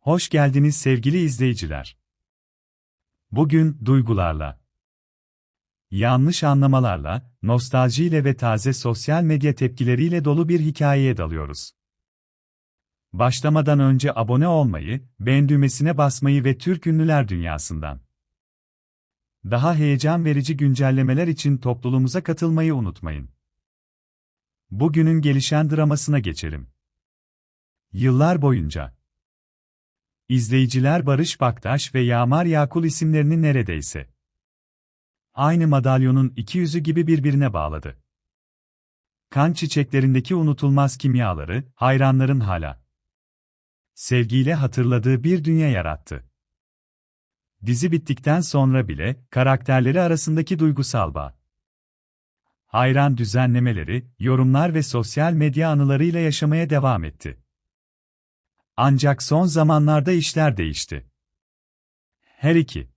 Hoş geldiniz sevgili izleyiciler. Bugün duygularla, yanlış anlamalarla, nostaljiyle ve taze sosyal medya tepkileriyle dolu bir hikayeye dalıyoruz. Başlamadan önce abone olmayı, beğen düğmesine basmayı ve Türk ünlüler dünyasından daha heyecan verici güncellemeler için topluluğumuza katılmayı unutmayın. Bugünün gelişen dramasına geçelim. Yıllar boyunca İzleyiciler Barış Baktaş ve Yağmar Yakul isimlerini neredeyse aynı madalyonun iki yüzü gibi birbirine bağladı. Kan çiçeklerindeki unutulmaz kimyaları, hayranların hala sevgiyle hatırladığı bir dünya yarattı. Dizi bittikten sonra bile, karakterleri arasındaki duygusal bağ, hayran düzenlemeleri, yorumlar ve sosyal medya anılarıyla yaşamaya devam etti. Ancak son zamanlarda işler değişti. Her iki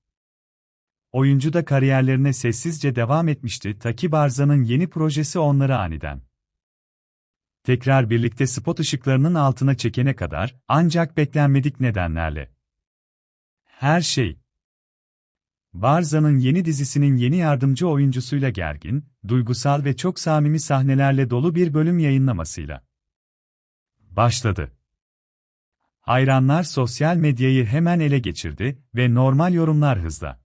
oyuncu da kariyerlerine sessizce devam etmişti. Taki Barza'nın yeni projesi onları aniden tekrar birlikte spot ışıklarının altına çekene kadar ancak beklenmedik nedenlerle her şey Barza'nın yeni dizisinin yeni yardımcı oyuncusuyla gergin, duygusal ve çok samimi sahnelerle dolu bir bölüm yayınlamasıyla başladı. Hayranlar sosyal medyayı hemen ele geçirdi ve normal yorumlar hızla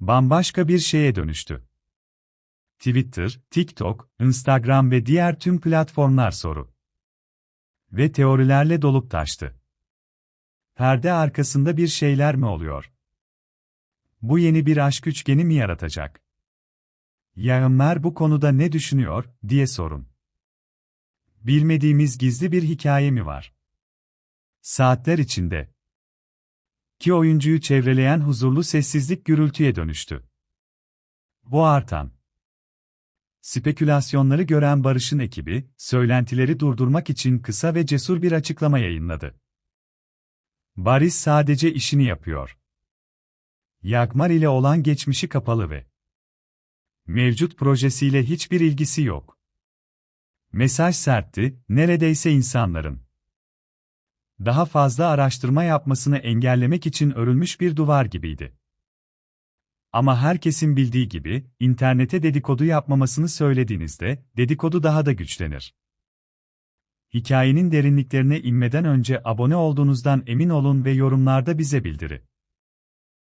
bambaşka bir şeye dönüştü. Twitter, TikTok, Instagram ve diğer tüm platformlar soru ve teorilerle dolup taştı. Perde arkasında bir şeyler mi oluyor? Bu yeni bir aşk üçgeni mi yaratacak? Yağımlar bu konuda ne düşünüyor, diye sorun. Bilmediğimiz gizli bir hikaye mi var? Saatler içinde. Ki oyuncuyu çevreleyen huzurlu sessizlik gürültüye dönüştü. Bu artan. Spekülasyonları gören Barış'ın ekibi, söylentileri durdurmak için kısa ve cesur bir açıklama yayınladı. Barış sadece işini yapıyor. Yagmar ile olan geçmişi kapalı ve mevcut projesiyle hiçbir ilgisi yok. Mesaj sertti, neredeyse insanların daha fazla araştırma yapmasını engellemek için örülmüş bir duvar gibiydi. Ama herkesin bildiği gibi, internete dedikodu yapmamasını söylediğinizde, dedikodu daha da güçlenir. Hikayenin derinliklerine inmeden önce abone olduğunuzdan emin olun ve yorumlarda bize bildirin.